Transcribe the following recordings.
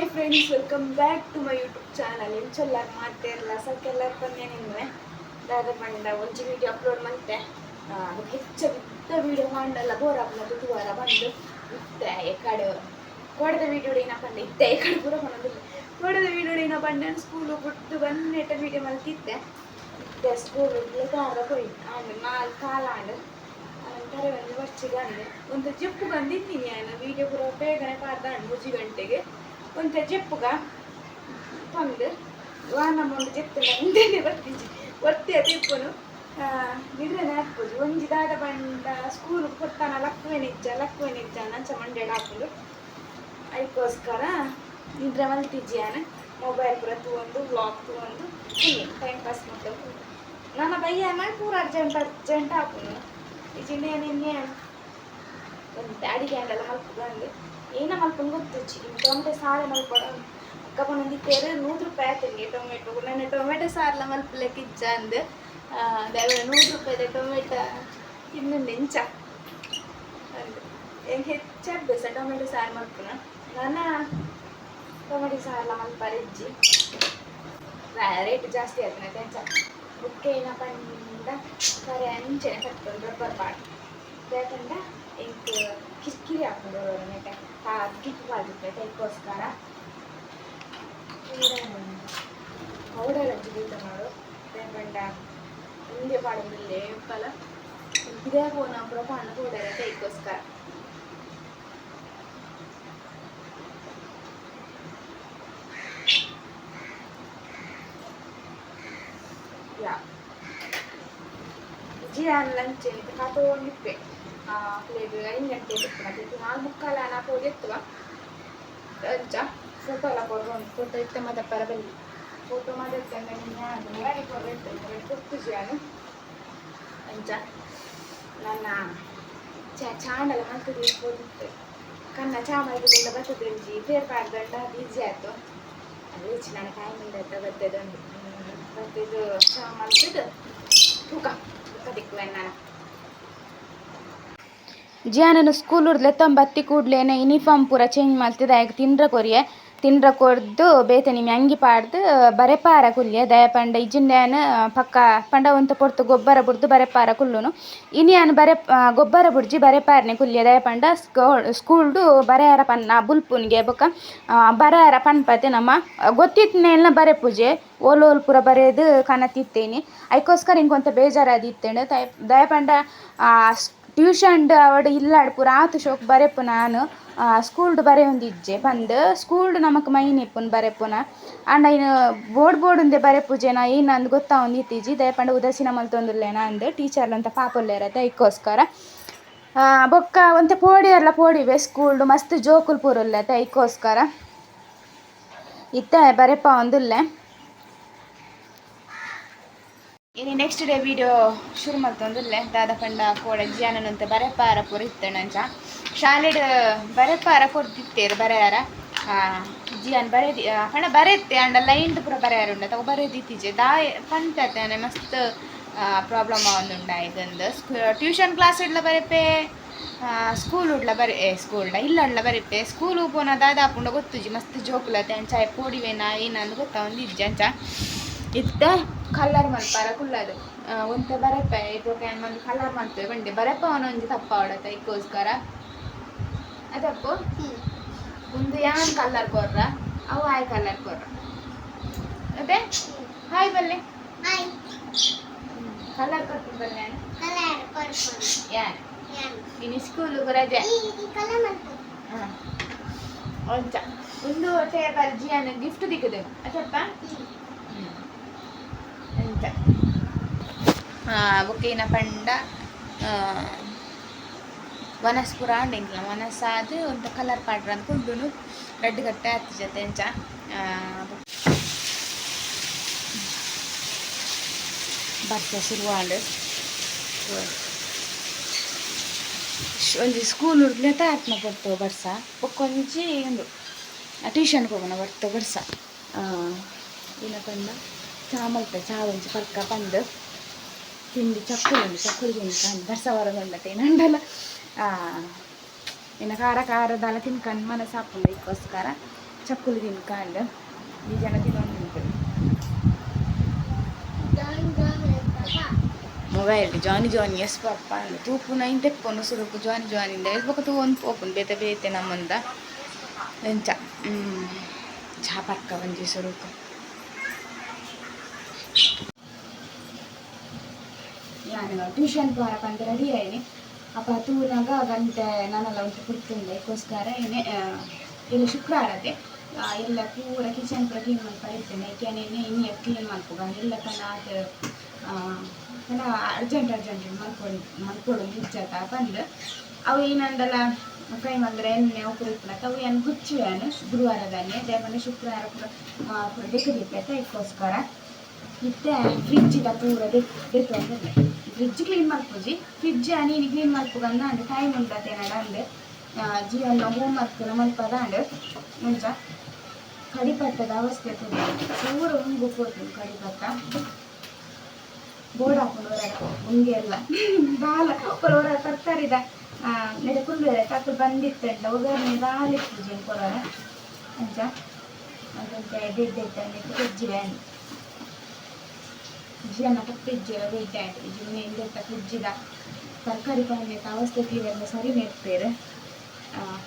Hi friends welcome back to my YouTube channel ಎಂಚೆಲ್ಲ ಮಾಡ್ತಾ ಇರಲ್ಲ ಸಲ್ಕೆಲ್ಲಾರ ಬಂದೆ ನಿನ್ನೆ ದಾದ ಮಂಡ ಒಂಚಿ ವಿಡಿಯೋ ಅಪ್ಲೋಡ್ ಮಾಡ್ತೆ. ಹೆಚ್ಚು ಬಿದ್ದ ವಿಡಿಯೋ ಮಾಡಲ್ಲ ಬೋರ್ ಆಗ್ನ ಬುಧವಾರ ಬಂದು ಇತ್ತೆ ಈ ಕಡೆ ಕೊಡದ ವಿಡಿಯೋ ಏನ ಪಂಡೆ ಇತ್ತೆ ಈ ಕಡೆ ಪೂರ ಬಂದಿಲ್ಲ ಕೊಡದ ವೀಡಿಯೋ ಏನ ಬಂದೆ ಸ್ಕೂಲು ಬಿಟ್ಟು ಬಂದು ವಿಡಿಯೋ ಮಲ್ತಿದ್ದೆ ಇತ್ತೆ ಸ್ಕೂಲ್ ಕಾರ ಕೊಯ್ ಆಂಡ್ ನಾಲ್ಕು ಕಾಲ ಆಂಡ್ ನಂತರ ಒಂದು ವರ್ಷಿಗೆ ಅಂದೆ. ಒಂದು ಜಿಪ್ಪು ಬಂದಿದ್ದೀನಿ ನಾನು. ವಿಡಿಯೋ ಪೂರ ಬೇಗನೆ ಪಾರ್ದ ಮುಜಿ ಗಂಟೆಗೆ. ಒಂದು ಜೆಪ್ಪುಗ ತಂದು ವಾನ ಒಂದು ಜೆಪ್ಪು ಮುಂದೆ ಬರ್ತಿದ್ದೆ ಒತ್ತಿ ತಿಪ್ಪುನು ನಿದ್ರೆ ಹಾಕ್ಬೋದು ಒಂಜಿ ದಾದ ಬಂಡ ಸ್ಕೂಲ್ ಕೊಡ್ತಾನ ಲಕ್ವೆ ನಿಜ್ಜ ಲಕ್ವೆ ನಿಜ್ಜ ನಂಚ ಮಂಡ್ಯಡ ಹಾಕೊಂಡು ಅದಕ್ಕೋಸ್ಕರ ನಿದ್ರೆ ಮಲ್ತಿಜ್ಜಿಯಾನ ಮೊಬೈಲ್ ಪೂರ ತಗೊಂಡು ಬ್ಲಾಗ್ ತಗೊಂಡು ಟೈಮ್ ಪಾಸ್ ಮಾಡ್ತೇವೆ ನನ್ನ ಬಯ್ಯ ಮಾಡಿ ಪೂರ ಅರ್ಜೆಂಟ್ ಅರ್ಜೆಂಟ್ ಹಾಕೋನು ಈಜಿಂಡೆ ನಿನ್ನೆ ಒಂದು ಅಡಿಗೆ ಅಂಡೆಲ್ಲ ಮಲ್ಕೊಂಡು ಏನ ಗೊತ್ತಿಚ್ಚಿ ಟೊಮೆಟೊ ಸಾರು ಮಲ್ಕೊಡ ಅಕ್ಕ ಬಂದು ತೇರು ನೂರು ರೂಪಾಯಿ ಆಯ್ತಂಗೆ ಟೊಮೆಟೊ. ನನ್ನ ಟೊಮೆಟೊ ಮಲ್ಪಲೆಕ್ಕೆ ಇಜ್ಜ ಅಂದು. ದಯವಿಟ್ಟು ನೂರು ರೂಪಾಯಿದ ಟೊಮೆಟೊ. ಇನ್ನು ನೆಂಚ. ಹೆಂಗೆ ಹೆಚ್ಚಾಗ್ಬೇಕು ಸರ್ ಟೊಮೆಟೊ ಸಾರು ಮಲ್ಪನ? ನನ್ನ ಟೊಮೆಟೊ ಸಾರ್ಲ ಮಲ್ಪಾರ ಇಜ್ಜಿ ರೇಟ್ ಜಾಸ್ತಿ ಆಯ್ತು ತೆಂಚ ಬುಕ್ಕೆ ಏನಪ್ಪ ಪಂಡ, ಕರೆ ಅಂಚೆನೆ ಕಟ್ಕೊಂಡು ಪಾಟ್ ಯಾಕಂದ್ರೆ ಇಂಕ್ ಕಿರಿಕಿರಿ ಹಾಕೊಂಡು ನೆಟ್ಟೆ ಆ ಕಿಟ್ಟು ಮಾಡಿದ್ದೆ ಅದಕ್ಕೋಸ್ಕರ ಪೌಡರ್ ಹಚ್ಚಿದ್ದ ನೋಡು ಬೇಕಂಡ ಹಿಂದೆ ಪಾಡೋದಿಲ್ಲೇ ಉಪ್ಪಲ್ಲ ಇದೇ ಫೋನ್ ಅಪ್ರ ಪಾಣ ಪೌಡರ್ ಅದಕ್ಕೋಸ್ಕರ ಯಾ ಜಿಯಾನ್ ಲಂಚ್ ಅಂತ ಕಾತೋಂಡಿಪ್ಪೆ ಪ್ಲೇಟ್ ಐದು ಗಂಟೆ ಬಿಟ್ಟು ನಾಲ್ಕು ಮುಕ್ಕಾಲ ನಾಲ್ಕು ಎತ್ತುವ ಅಂಚ ಫೋಟೋ ಎಲ್ಲ ಕೊಡುವ ಒಂದು ಫೋಟೋ ಇತ್ತ ಮತ್ತೆ ಪರಬಲ್ಲಿ ಫೋಟೋ ಮಾಡಿರ್ತೇನೆ ನಿನ್ನೆ ಗಾಡಿ ಕೊಡ್ಬೇಕು ಕೊಟ್ಟು ಜಿಯಾನು ಅಂಚ ನನ್ನ ಚಾ ಚಾಂಡಲ ಮಲ್ತದೆ ಹೋದಿತ್ತು ಕನ್ನ ಚಾ ಮಾಡಿದ್ದೆಲ್ಲ ಬರ್ತದೆ ಜಿ ಫೇರ್ ಪಾಡ್ದಂಡ ಅದು ಈಜಿ ಆಯ್ತು ಅದು ಈಚೆ ನನ್ನ ಟೈಮ್ ಇಂದ ಬರ್ತದೊಂದು ಬರ್ತದು ಚಾ ಮಲ್ತದ್ದು ತೂಕ ತೂಕ ತಿಕ್ಕುವೆ ನಾನು ಜಿಯಾನನು ಸ್ಕೂಲ್ ಹುಡ್ಲೆ ತಂಬತ್ತಿ ಕೂಡ್ಲೇನೆ ಯೂನಿಫಾರ್ಮ್ ಪೂರ ಚೇಂಜ್ ಮಾಡ್ತಿದ್ದೆ. ಆಯ್ಕೆ ತಿಂಡ್ರ ಕೊರಿಯೆ, ತಿಂಡ್ರ ಕೊರ್ದು ಬೇತೆ ನಿಮ್ಮಿ ಅಂಗಿ ಪಾಡ್ದು ಬರೆಪಾರ ಕುಲ್ಯೆ. ದಯ ಪಂಡ ಇಜಿಂಡ್ಯಾನ ಪಕ್ಕ ಪಂಡ ಒಂತ ಪೊರ್ತು ಗೊಬ್ಬರ ಬುಡ್ದು ಬರೆಪಾರ ಕುಲ್ಲುನು. ಇನಿ ಅನ್ ಬರೆ ಗೊಬ್ಬರ ಬುಡ್ಜಿ ಬರೆಪಾರನೆ ಕುಲ್ಯೆ. ದಯ ಪಂಡ ಸ್ಕೂಲ್ಡು ಬರೆಯಾರ ಪನ್ನ, ಬುಲ್ಪುನ್ಗೆ ಬೊಕ ಬರೆಯಾರ ಪನ್ಪತೆ ನಮ್ಮ ಗೊತ್ತಿತ್ನೆಲ್ಲ ಬರೆ ಪೂಜೆ. ಓಲ್ ಪುರ ಬರೆದು ಕನತಿತ್ತೇನೆ. ಅದಕ್ಕೋಸ್ಕರ ಅಂತ ಬೇಜಾರಾದಿತ್ತೇನೆ ದಯ ದಯ ಪಂಡ ಟ್ಯೂಷನ್ಡ್ ಅವಡ್ ಇಲ್ಲಾಡ್ ಪೂರ ಆತು ಶೋಕ್ ಬರೆಪು ನಾನು. ಸ್ಕೂಲ್ಡ್ ಬರೆ ಒಂದಿಜ್ಜೆ ಬಂದು ಸ್ಕೂಲ್ಡ್ ನಮಕ್ ಮೈನ್ ಇಪ್ಪುನ್ ಬರೆಪುನ ಆಂಡ ಐನ್ ಬೋರ್ಡ್ ಬೋರ್ಡ್ ಉಂದೆ ಬರೆಪುಜೆನ ಗೊತ್ತಾ ಇತ್ತೀಜಿ ದಯ ಪಂಡ ಉದಾಸೀನ ಮಲ್ತೊಂದುಲ್ಲೇನ ಅಂದ್ ಟೀಚರ್ಲಂತ ಅಂತ ಪಾಪುಲ್ಲೇರತ್ತೆ ಅದಕ್ಕೋಸ್ಕರ ಬೊಕ್ಕ ಒಂತೆ ಪೋಡಿ ಎಲ್ಲ ಪೋಡಿವೆ ಸ್ಕೂಲ್ಡ್ ಮಸ್ತ್ ಜೋಕುಲ್ ಪೂರುಲ್ಲತೆ ಐಕೋಸ್ಕರ ಇತ್ತೆ ಬರೆಪ ಒಂದುಲ್ಲೆ. ಇನ್ನು ನೆಕ್ಸ್ಟ್ ಡೇ ವಿಡಿಯೋ ಶುರು ಮಾಡ್ತೊಂದುಲ್ಲೆ ದಾದ ಪಂಡ ಕೋಡ ಜಿಯಾನಂತ ಬರೆಪಾರ ಪೂರ ಅಂಚ ಶಾಲೆಡ್ ಬರೆಪಾರ ಕೊಡ್ತಿತ್ತೇರು ಬರೆಯಾರ. ಜಿಯಾನ್ ಬರೆದಿ ಪಂಡ ಬರೆತ್ತೆ, ಅಂಡ ಲೈನ್ ಪೂರ ಬರೆಯಾರ ಉಂಡ ತಗೋ ಬರೆದಿತ್ತೀಜೆ ದಾಯ ಪಂತತೆ ಮಸ್ತ್ ಪ್ರಾಬ್ಲಮ್ ಆವೊಂದುಂಡ ಇದೊಂದು ಟ್ಯೂಷನ್ ಕ್ಲಾಸ್ ಇಡ್ಲ ಬರೆಪೆ ಸ್ಕೂಲ್ ಉಡ್ಲ ಬರೆ ಸ್ಕೂಲ್ ಸ್ಕೂಲ್ಡ ಇಲ್ಲಡ್ಲ ಬರೆಪೆ. ಸ್ಕೂಲ್ ಪೋನ ದಾದಾಪುಂಡ ಗೊತ್ತುಜಿ, ಮಸ್ತ್ ಜೋಕುಲತೆ ಅಂಚ. ಪೋಡಿವೆನ ಏನಂದು ಗೊತ್ತಾ ಒಂದು ಇಜ್ಜೆ ಅಂಚ. ಇತ್ತ ಕಲ್ಲರ್ ಮಲ್ಪಾರ ಕುಲ್ಲದು ಒಂತೆ ಬರಪ್ಪ ಇದಕ್ಕೆ ಒಂದು ಕಲರ್ ಮಾಡ್ತೇವೆ. ಬಂಡೆ ಬರೆಪ ಒಂದೊಂದು ತಪ್ಪ ಅವಡತ್ತ ಇಕ್ಕೋಸ್ಕರ ಅದಪ್ಪು? ಒಂದು ಯಾನ್ ಕಲರ್ ಕೊರ್ರ ಅವು ಆಯ್ ಕಲರ್ ಕೊರ್ರ ಅದೇ ಹಾಯ್ ಬಲ್ಲೆ ಕಲರ್ ಕೊಟ್ಟು ಬಲ್ಲೆ ಯಾನ್ ಇನ್ನು ಸ್ಕೂಲಿಗೆ ರಜೆ. ಹಾಂ ಒಂಚ. ಒಂದು ಟೇಬಲ್ ಜಿಯಾನ ಗಿಫ್ಟ್ ದಿಕ್ಕದೆ ಅದಪ್ಪ ಅಂತ ಬೊಕ್ಕೇನ ಪಂಡ ವನಸ್ಪುರ ಅಂಡಿಂಗ್ಲ ವನಸಾದ್ ಒಂತ ಕಲರ್ ಪಾಡ್ರ ಅಂತ ಕುಂಡುನು ರೆಡ್ ಗಟ್ಟೆ ಹತ್ತಿ ಜೊತೆ ಅಂಚ. ಬರ್ತ ಶುರುವಾಂಡ್. ಒಂಜಿ ಸ್ಕೂಲ್ ಉಡ್ಲೆತ ಆತ್ಮ ಬರ್ತವೆ ಬರ್ಸ. ಒಕ್ಕೊಂಜಿ ಒಂದು ಟ್ಯೂಷನ್ಗೆ ಹೋಗೋಣ ಬರ್ತವೆ ಬರ್ಸ. ಏನ ಪಂಡ ಚಾ ಮಲ್ತ ಚಾ ಒಂಜಿ ಪರ್ಕ ಪಂದು. ತಿಂಡಿ ಚಕ್ಕುಲು ಉಂಡು ಚಕ್ಕುಲು ತಿಂದು ಕಂಡು ಬರ್ಸವರದುಂಡತೆ ನಂಡಲ ಇನ್ನು ಖಾರ ಖಾರದಲ್ಲ ತಿನ್ಕಂಡು ಮನಸ್ಸು ಹಾಕೊಂಡು ಇದಕ್ಕೋಸ್ಕರ ಚಕ್ಕುಲು ತಿನ್ಕಂಡ್ ಈ ಜನ ತಿನ್ನೊಂದು ತಿಂತದೆ mobile johnny johnny yes papa ಅಂದ ತೂಪುನ ಇಂತೆಪ್ಪೊಂದು ಸುರುಕು ಜಾನಿ ಜಾನಿಂದ ಎಲ್ಬೊಕ ತೂ ಒಂದು ಪೋಪುನ್ ಬೇತೆ ಬೇತೆ ನಮ್ಮಂದ ಎಂಚ ಚಾ ಪಕ್ಕ ಒಂಜಿ ಸುರುಕು ನಾನು ಟ್ಯೂಷನ್ ಪೋರ ಪಂತ ರೆಡಿ ಆಯ್ನಿ ಅಪ್ಪ ತೂನಾಗ ಗಂಟೆ ನಾನೆಲ್ಲ ಒಂದು ಕುಡ್ತಿಂದೆ ಅದಕ್ಕೋಸ್ಕರ ಏನೇ ಇಲ್ಲಿ ಶುಕ್ರವಾರದೆ ಎಲ್ಲ ಪೂರ ಕಿಚನ್ ಪೂರ ಕ್ಲೀನ್ ಮಾಡಿ ಇರ್ತೇನೆ ಏಕೆಂದ್ರೆ ಇನ್ನೇ ಕ್ಲೀನ್ ಮಾಡ್ಕೊ ಎಲ್ಲ ತನ ಅದು ತನ ಅರ್ಜೆಂಟ್ ಅರ್ಜೆಂಟ್ ಮಾಡ್ಕೊಂಡು ಮಾಡ್ಕೊಡು ಮುಚ್ಚಟ ಬಂದು ಅವು ಏನಂದಲ್ಲ ಕೈ ಬಂದರೆ ಎಣ್ಣೆ ಇಪ್ಪಲಕ್ಕ ಅವು ಏನು ಹುಚ್ಚಿವೇನು ಗುರುವಾರದಲ್ಲಿ ದೇವನ ಶುಕ್ರವಾರ ಪೂರ ಪೂರ ಇದಕ್ಕೋಸ್ಕರ ಮತ್ತೆ ಫ್ರಿಡ್ಜಿದ ಪೂರ ಡೆಟ್ಟು ಅಂದ್ರೆ ಫ್ರಿಡ್ಜ್ ಕ್ಲೀನ್ ಮಾಡ್ಕೋಜಿ ಫ್ರಿಡ್ಜ್ ನೀನು ಕ್ಲೀನ್ ಮಾಡ್ಕೋಗಂದ ಅಂಡ್ ಟೈಮ್ ಉಂಟತೆ ನಡ ಅಂದ್ರೆ ಜೀವನ ಹೋಮ್ ವರ್ಕ್ ಮಲ್ಪದ ಅಂದ್ರೆ ಮುಂಚ ಕಡಿಪಟ್ಟದ ಅವಸ್ಥೆ ಪೂರ ಉಂಗು ಹೋಗ್ತೀನಿ ಕಡಿಪಟ್ಟ. ಬೋರ್ಡ್ ಹಾಕೊಂಡು ಹೊರ ಉಂಗೆ ಎಲ್ಲ. ಬಾಲ ಹೊರ ತರ್ತಾರಿದ ನೆಡೆ ಕಾಕು ತಕ್ಕ ಬಂದಿತ್ತಂಡ ಒಗ್ಗರಣೆ ಬಾಲಿತ್ತು ಇತ್ತು ಕೊರೋರ ಅಂಚ ಅದಂತೆ ಡೆಡ್ಡೆ ಫ್ರಿಡ್ಜ್ ಜಿರನ್ನ ಪಕ್ಕದ ಜೀರ ಹುಯ್ತಾ ಇದ್ರಿ ಜೀವನ ಹಿಂದೆ ಕುಜ್ಜಿದ ತರಕಾರಿ ಪಲ್ಯ ತಾವಸ್ತೆ ತೀರನ್ನು ಸರಿ ನೆಡ್ತೇವೆ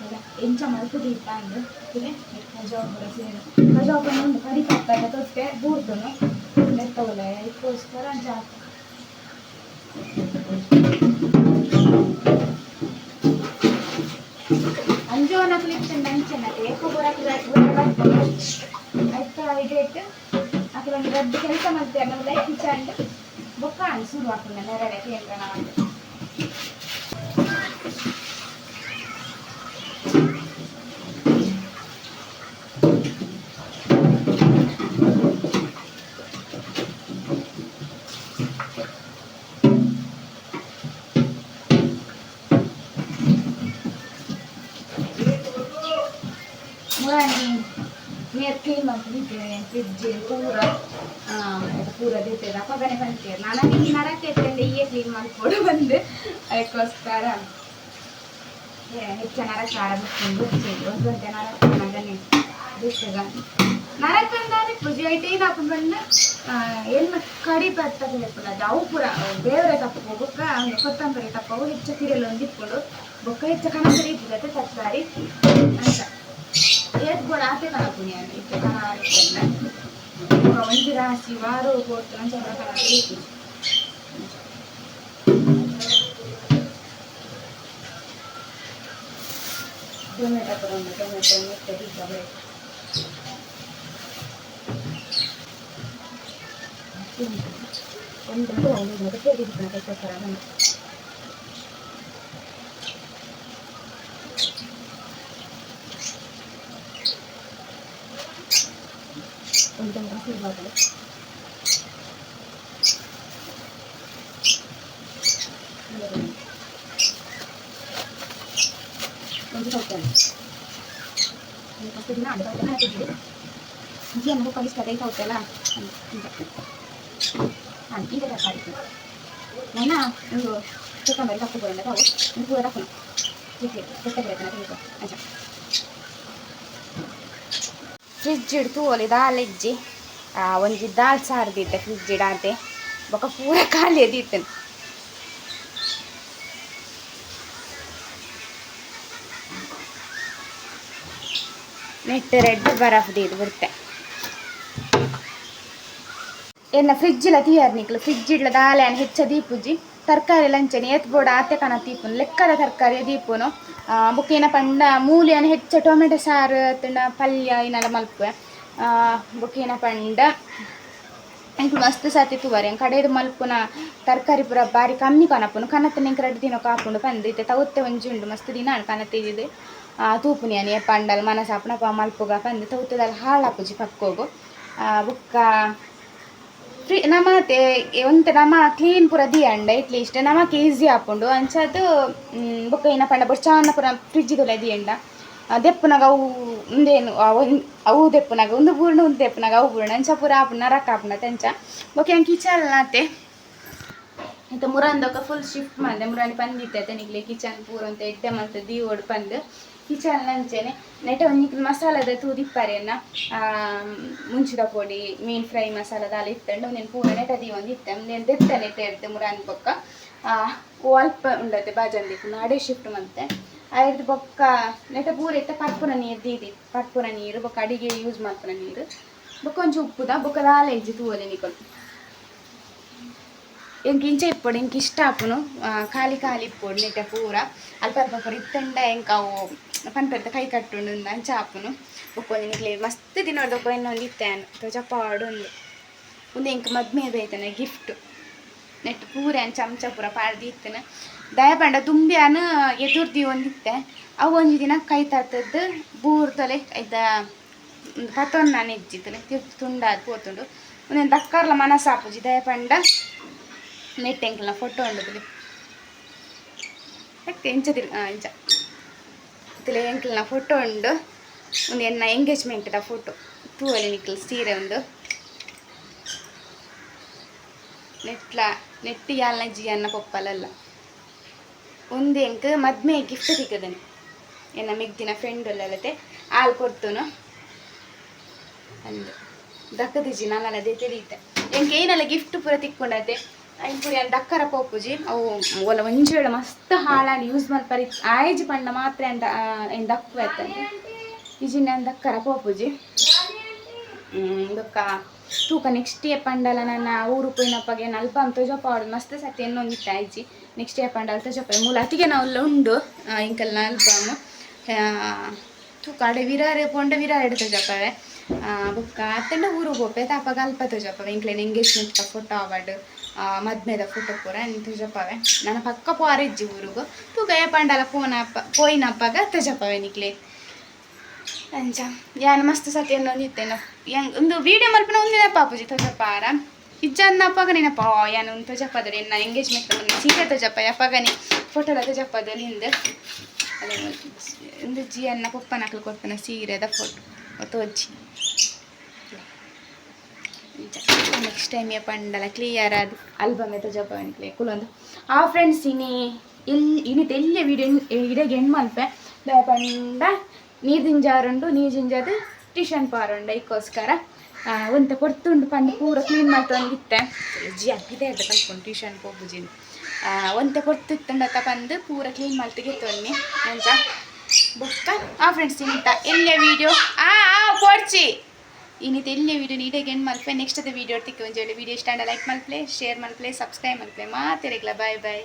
ಅದ ಎಂಚ ಮಲ್ಪುದು ಇತ್ತ ಅಂದು. ಇದೆ? ಕಜಾವ್ ಕೂಡ ಸೇರಿ. ಕಜಾವ್ ಬಂದು ಒಂದು ಕರಿ ಕಪ್ಪಾಗ ತೊಟ್ಟೆ ಬೂರ್ದನು ನೆತ್ತವಲ್ಲ ಇದಕ್ಕೋಸ್ಕರ ಜಾಸ್ತಿ ಅಂಜೋನ ಕ್ಲಿಪ್ಸ್ ಅಂಚನತೆ ಏಕೋ ಬರಕ್ಕೆ ಆಯ್ತಾ ಇದೆ ಒಂದು ದೊಡ್ಡ ಕೆಲಸ ಮಾಡ್ತೇವೆ ನಾವು ಲೈಫ್ ಕಿಚನ್ ಬೊಕ್ಕ ಶುರು ಹಾಕೊಂಡ ನೆರಳೆ ಕೇಂದ್ರ ನಾವು ಮುರಾಣಿ ನೀರು ಕ್ಲೀನ್ ಮಾಡ್ತಿದ್ದೇನೆ ಫ್ರಿಡ್ಜ್ ಪೂರ ಅದು ಪೂರ ಬಂತೇವೆ ನನಗೆ ಈ ನರಕ್ಕೆ ಎತ್ತಂಡೆ ಈಯೇ ಕ್ಲೀನ್ ಮಾಡಿಕೊಡು ಬಂದು. ಅದಕ್ಕೋಸ್ಕರ ಹೆಚ್ಚು ನರಕ್ಕೆ ಆರಂಭಿಸ್ಕೊಂಡು ಒಂದು ಗಂಟೆ ನರಕ್ಕೆ ನನಗನೆ ದಿರ್ತದ ನರಕಂದಾದ್ರೆ ಪೂಜೆ ಐತೆ ಇದು ಹಾಕೊಂಡು ಕಡಿ ಬರ್ತದೆ ಅವು ಪೂರ ಬೇರೆ ತಪ್ಪು. ಬೊಕ್ಕ ಒಂದು ಕೊತ್ತಂಬರಿ ತಪ್ಪವು ಹೆಚ್ಚು ತಿರಲು ಒಂದು ಇಟ್ಕೊಂಡು ಬೊಕ್ಕ ಹೆಚ್ಚು ತರಕಾರಿ ಅಂತ. ಏತ್ ಕೂಡ ಆತೆ ಕನಪುನಿ ಅಲ್ಲ ಇತ್ತೆ ಕನ ಆಡ್ತಲ್ಲ ಒಂಜಿ ರಾಶಿ ವಾರ ಕೊಟ್ಟು ನಂಚ ಕನ ಬೇಕು ಟೊಮೆಟೊ ತಗೊಂಡು ಟೊಮೆಟೊ ಮೆತ್ತೆ ಬಿದ್ದ ಬೇಕು ಒಂದು ಒಂದು ಮತ್ತೆ ಬಿಡ್ತಾನೆ ಕೈಕೋಸ್ಕರ ಹಾಕಿದ್ವಿ ಏನು ಕಲಿಸ್ತಾರೆ ಐತೆ ಹೋಗ್ತಲ್ಲ ಹಾಂ ಈಗ ತರಕಾರಿ ನನ್ನ ಒಂದು ಚಿಕ್ಕಂಬರಿ ತಪ್ಪು ಬರೋಲ್ಲ ತಾವು ಒಂದು ಪೂರ ತಪ್ಪು ಫ್ರಿಜ್ ಇಡ್ತು ಒಲಿ ದಾಲ್ ಇಜ್ಜಿ ಒಂಜಿ ದಾಲ್ ಸಾರ್ದಿತ್ತೆ ಫ್ರಿಜ್ ಇಡಾತೆ ಬೊಕ ಪೂರ ಖಾಲಿ ಎದಿತ್ತೇನೆ ನೆಟ್ ರೆಡ್ ಬರಫ್ ದೀದ್ ಬಿಡ್ತೆ. ಎನ್ನ ಫ್ರಿಡ್ಜ್ಲ ತೀಯರ್ ನಿಕ್ಲು. ಇಡ್ಲ ದಾಲೆನ್ ಹೆಚ್ಚ ದೀಪುಜಿ ತರಕಾರಿ ಲಂಚನೆ ಏತ್ ಬೋಡ ಆತೆ ಕನ ದೀಪುನು. ಲೆಕ್ಕದ ತರಕಾರಿ ದೀಪುನು. ಬುಕ್ಕೇನ ಪಂಡ ಮೂಲಿಯನ ಹೆಚ್ಚ ಟೊಮೆಟೊ ಸಾರು, ತಿಂಡ ಪಲ್ಯ ಏನೆಲ್ಲ ಮಲ್ಪುವೆ. ಬುಕ್ಕೇನ ಪಂಡ ಎಂಕ್ಲು ಮಸ್ತ್ ಸತಿ ತುವರೆ ಕಡೆದು ಮಲ್ಪುನ ತರಕಾರಿ ಪೂರ ಬಾರಿ ಕಮ್ಮಿ ಕನಪುನು ಕನತ್ತ ನಿಂಗೆ ಎರಡು ದಿನ ಕಾಪುಂಡು ಬಂದಿತ್ತೆ ತವತ್ತೆ ಒಂಜಿ ಉಂಡು ಮಸ್ತ್ ದಿನ ಕನತ್ತಿದ್ದು ತೂಪುನಿ ಅನಿ ಪಂಡಲ್ ಮನಸ ಅಪ್ಪನಪ್ಪ ಮಲ್ಪುಗ ಬಂದು ತೌತದಲ್ಲಿ ಹಾಳಾಪುಜಿ ಪಕ್ಕೋಗು ಬುಕ್ಕ ಫ್ರೀ ನಮತೆ ಒಂತ ನಮ ಕ್ಲೀನ್ ಪೂರ ದಿಯಂಡ ಇಟ್ಲೀಸ್ಟ್ ನಮಕ್ ಈಸಿ ಆಪುಂಡು ಅಂಚದು ಬೊಕ್ಕ ಏನ ಪಂಡ ಬೊಡ್ ಚಾನ ಪೂರ ಫ್ರಿಡ್ಜ್ ತುಲೆ ದಿಯಂಡ ದೆಪ್ಪನಾಗ ಅವು ಒಂದೇನು ಅವನ್ ಅವು ದೆಪ್ಪನಾಗ ಒಂದು ಪೂರ್ಣ ಒಂದು ದೆಪ್ಪನಾಗ ಅವು ಪೂರ್ಣ ಅಂಚ ಪೂರ आपण ರಕ್ಕ आपण ತಂಚ ओके आणखी विचारलं ना ते इथं मुरांदोक फुल शिफ्ट मारले मुरांनी पण दिते त्यांनी किचन पुरून ते एकदम म्हणतं ಪಂದ್ पंद ಕಿಚನ್ ನಂಚೆನೆ ನೆಟ ಒಂದಿಕ್ ಮಸಾಲದ ತೂದಿಪ್ಪಾರೆಯನ್ನ ಮುಂಚಿದ ಪೊಡಿ ಮೀನ್ ಫ್ರೈ ಮಸಾಲದ ಅಲ್ಲಿ ಇತ್ತಂಡು ಒಂದೇನು ಪೂರ ನೆಟದಿ ಒಂದು ಇತ್ತೆ ಒಂದೇನು ದೆತ್ತನೆ ತೆರ್ತೆ ಮುರಾನ್ ಪಕ್ಕ ಅಲ್ಪ ಉಂಡತ್ತೆ ಬಾಜಂದಿಕ್ಕು ನಾಡೇ ಶಿಫ್ಟ್ ಮತ್ತೆ ಆಯ್ತು ಬೊಕ್ಕ ನೆಟ ಪೂರ ಇತ್ತ ಪರ್ಪುನ ನೀರು ದೀದಿ ಪರ್ಪುನ ನೀರು ಬೊಕ್ಕ ಅಡಿಗೆ ಯೂಸ್ ಮಾಡ್ಪುನ ನೀರು ಬೊಕ್ಕ ಒಂಚು ಉಪ್ಪುದ ಬೊಕ್ಕ ದಾಲ ಇಜ್ಜಿ ತೂವಲೆ ನಿಕೊಲ್ ಎಂಕ್ ಇಂಚೆ ಇಪ್ಪೊಡು ಎಂಕ್ ಇಷ್ಟ ಆಪುನು ಆ, ಖಾಲಿ ಖಾಲಿ ಇಪ್ಪೊಡು ನೆಟ ಪೂರ ಅಲ್ಪ ಅಲ್ಪ ಪೂರ ಇತ್ತಂಡ ಎಂಕ್ ಅವು ಪನ್ಪೆರ್ತ ಕೈ ಕಟ್ಟುಂಡು ಉಂದು ಅಂಚ ಆಪುನು ಬೊಕ್ಕೊಂದು ನಿಕ್ಲೆ ಮಸ್ತ್ ದಿನ ದೊಕ್ಕ ಇನ್ನೊಂದು ಇತ್ತೇನು ತೋಜಪಾಡು ಉಂದು ಒಂದು ಎಂಕ್ ಮದ್ಮೆ ಬೈತನೆ ಗಿಫ್ಟ್ ನೆಟ್ ಪೂರ ಅಂಚ ಚಮಚ ಪೂರ ಪಾಡ್ದು ಇತ್ತನ ದಯಪಂಡ ತುಂಬಿ ಅನ ಎದುರ್ದಿ ಒಂದಿತ್ತೆ ಅವು ಒಂಜಿ ದಿನ ಕೈ ತರ್ತದ್ದು ಬೂರ್ತಲೆ ಒಂದು ಪತ್ತೊಂದು ನಾನು ಇಜ್ಜಿತ್ತಲೆ ತಿರ್ತು ತುಂಡಾದ್ ಪೋತುಂಡು. ಒಂದೊಂದು ದಕ್ಕರ್ಲ ಮನಸ್ಸಾಪುಜಿ ದಯಪಂಡ ನೆಟ್ಟೆಂಕಲ್ನ ಫೋಟೋ ಉಂಡದಲ್ಲಿ ಮತ್ತೆ ಎಂಚ ತಿರ್ ಎಂಚ. ಇತ್ತಲೆ ಎಂಕಲ್ನ ಫೋಟೋ ಉಂಡು. ಒಂದು ಎನ್ನ ಎಂಗೇಜ್ಮೆಂಟ್ದ ಫೋಟೋ. ತೂವಲಿ ನಿಕ್ಲ್ ಸೀರೆ ಉಂಡು. ನೆಟ್ಲ, ನೆಟ್ಟಿ ಯಾಲ್ನ ಜಿ ಅನ್ನ ಪೊಪ್ಪಲಲ್ಲ ಒಂದು ಎಂಕ್ ಮದ್ಮೆ ಗಿಫ್ಟ್ ಸಿಕ್ಕದನು ಏನು ನಮಗ್ ಮಿಗ್ದಿನ ಫ್ರೆಂಡ್ ಅಲ್ಲತೆ ಹಾಲು ಕೊಡ್ತುನು? ಅಂದು. ದಕ್ಕದಿಜಿ ನಾನು ಅದೇ ತಿಳಿಯುತ್ತೆ. ಎಂಕ್, ಏನೆಲ್ಲ ಗಿಫ್ಟ್ ಪೂರ ತಿಕ್ಕೊಂಡತೆ? ಅಂದ ದಕ್ಕರ ಪೋಪುಜಿ ಅವು ಒಲ ಒಂಜೇಳ ಮಸ್ತ್ ಹಾಳಾಗಿ ಯೂಸ್ ಮಲ್ಪರಿ ಆಯ್ಜ್ ಪಂಡ ಮಾತ್ರ ಅಂದ ಏನು ದಕ್ಕು ಆಯ್ತಂತೆ ನಾನು ದಕ್ಕರ ಪೋಪುಜಿ ಬೊಕ್ಕ ತೂಕ ನೆಕ್ಸ್ಟ್ ಇಯರ್ ಪಂಡಲ ನನ್ನ ಊರು ಪೋಯಿನಪ್ಪಗೆ ನಲ್ಪ ಅಂತ ಜೊಪ್ಪ ಆಡು ಮಸ್ತ್ ಸತಿ ಇನ್ನೊಂದಿತ್ತು ಆಯ್ಜಿ ನೆಕ್ಸ್ಟ್ ಇಯರ್ ಪಂಡಲ ತಜಪ್ಪ ಮೂಲ ಅತಿಗೆ ನಾವು ಉಂಡು. ಇಂಕಲ್ ನಾಲ್ಬಾಮು ತೂಕ ಅಡೆ ವಿರಾರೆ, ಪೊಂಡ ವಿರಾರ ಎಡ್ತ ಜಪ್ಪವೆ ಬುಕ್ಕ ಅತ್ತಂಡ ಊರು ಗೋಪೆ ಅಲ್ಪ ಜಪ್ಪವೆ ಇಂಕ್ಲೇನ್ ಎಂಗೇಜ್ಮೆಂಟ್ ಫೋಟೋ ಅವಾರ್ಡ್ ಮದ್ಮೆದ ಫೋಟೋ ಪೂರ ಎಂತ ಜಪ್ಪವೆ ನನ್ನ ಪಕ್ಕ ಪೋರಿಜ್ಜಿ ಊರುಗು. ತೂಕ ಏ ಪಂಡಲ ಪೋನ ಅತ್ತ ತಜಪ್ಪವೆ ನಿಕ್ಲೆ. ಅಂಚ, ಯಾನ್ ಮಸ್ತ್ ಸತ್ಯ ಯಂಗ್, ಒಂದು ವಿಡಿಯೋ ಮಲ್ಪನ ಒಂದಿನ ಪಾಪುಜಿ ತೋಜಪ್ಪಾರ ಇಜ್ಜನ್ನ ಅಪ್ಪಾಗ ನೆನಪ. ಯಾನ್ ಒಂದು ತೋಜಪ್ಪದಲ್ಲಿ ಎಂಗೇಜ್ಮೆಂಟ್ ಸೀರೆ ತೋಜಪ್ಪ ಯಪ್ಪಗನಿ ಫೋಟೋಲ ತೋಜಪ್ಪದಲ್ಲಿ ಅದೇ ಒಂದು ಜಿ ಅನ್ನ ಪಪ್ಪನ ಹಾಕಲು ಕೊಡ್ತಾನೆ, ಸೀರೆದ ಫೋಟೋ ತೋಜಿ ನೆಕ್ಸ್ಟ್ ಟೈಮ್ ಏ ಪಂಡಲ ಕ್ಲಿಯರ್ ಅದು ಆಲ್ಬಮ್ ತೋಜಪ್ಪ ಅನ್ಕ್ಲೆ ಕುಲೊಂದು ಆ ಫ್ರೆಂಡ್ಸ್ ಇನಿ ಎಲ್ಲಿ ಇನಿತ್ ಎಲ್ಲಿ ವಿಡಿಯೋ ಇಡೆಗೆ ಹೆಣ್ಣು ಮಲ್ಪೆ ಪಂಡ, ನೀರು ಜಿಂಜಾರುಂಡು, ನೀರು ಜಿಂಜದು ಟ್ಯೂಷನ್ ಪಾರುಂಡ ಇಕ್ಕೋಸ್ಕರ ಒಂತ ಕೊಡ್ತುಂಡು ಪಂದು ಪೂರ ಕ್ಲೀನ್ ಮಾಡ್ತೊಂದಿತ್ತೆ ಜಿ ಅಗ್ಗಿದೆ ಅದ ಕಲ್ಕೊಂಡು ಟ್ಯೂಷನ್ ಹೋಗುಜಿನ್ ಒಂತೆ ಕೊಡ್ತಿತ್ತಂಡತ್ತ ಬಂದು ಪೂರ ಕ್ಲೀನ್ ಮಾಡ್ತಿಗೆ ತೊನ್ನಿ ನಂಜ? ಬೊಕ್ಕ? ಆ ಫ್ರೆಂಡ್ಸ್ ಇನ್ನಿತ ಎಲ್ಲೇ ವಿಡಿಯೋ ಆ ಆ ಪೋಡ್ಚಿ ಇನ್ನಿತ ಎಲ್ಲೇ ವಿಡಿಯೋ ನೀಟಾಗಿ ಏನು ಮಲ್ಪೆ. ನೆಕ್ಸ್ಟ್ ಅದ ವೀಡಿಯೋ ತಿಕ್ಕ ಒಂಜಿ ವಿಡಿಯೋ ಇಷ್ಟ ಲೈಕ್ ಮಲ್ಪ್ಲೆ ಶೇರ್ ಮಲ್ಪ್ಲೆ ಸಬ್ಸ್ಕ್ರೈಬ್ ಮಲ್ಪ್ಲೆ ಮಾತಿರಗ್ಲ ಬಾಯ್ ಬಾಯ್